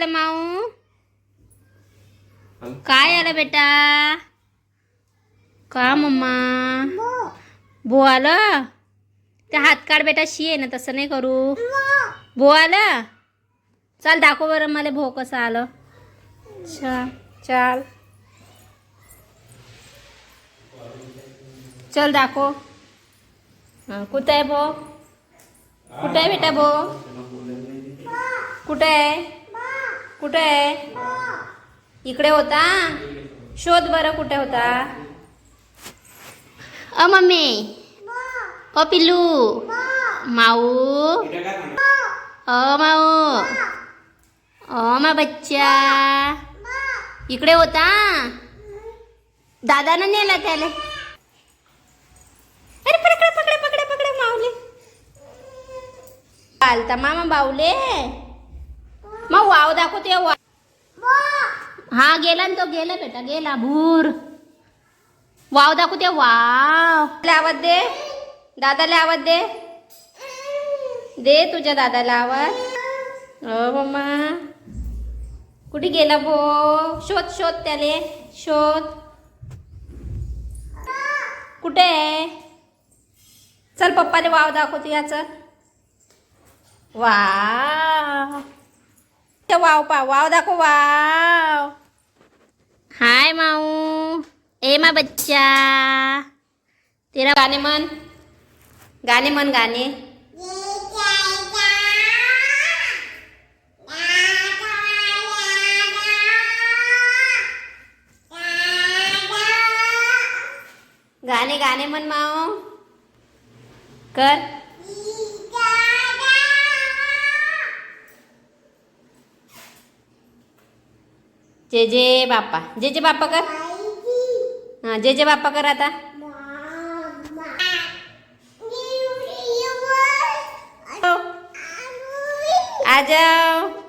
आलं माऊ? काय आलं बेटा? का मम्मा? भो आलं? ते हात काढ बेटा शी आहे ना तसं नाही करू. भो आलं? चाल दाखव बरं मला भो कसं आलं. अच्छा चाल. चल दाखव. कुठं आहे भो? कुठं आहे बेटा भो? कुठं आहे? कुठं आहे? इकडे होता? शोध बरं कुठे होता? अ मम्मी. अ पिल्लू. माऊ. अ माऊ. अ मा बच्चा. इकडे होता? दादानं नेला त्याला. अरे पकडे पकडे पकडे पकडे माऊले. चालता मामा बावले वाव दाखवते वा हा गेला ना तो गेला बेटा गेला भूर. वाव दाखवते वाव. आवाज दे. दादाला आवाज दे. दे तुझ्या दादाला आवाज. हो मम्मा. कुठे गेला भो? शोध शोध त्याले. शोध. कुठे आहे? चल पप्पाले वाव दाखवते याच. वा वाव पा वाव दाखव वाव हाय माऊ ए मा बच्चा तेरा गाणे म्हण गाणे म्हण गाणे गाणे गाणे म्हण माऊ कर जे जे बाप्पा जे जे बाप्पा कर. हा जे जे बाप्पा कर आता. आ जाओ.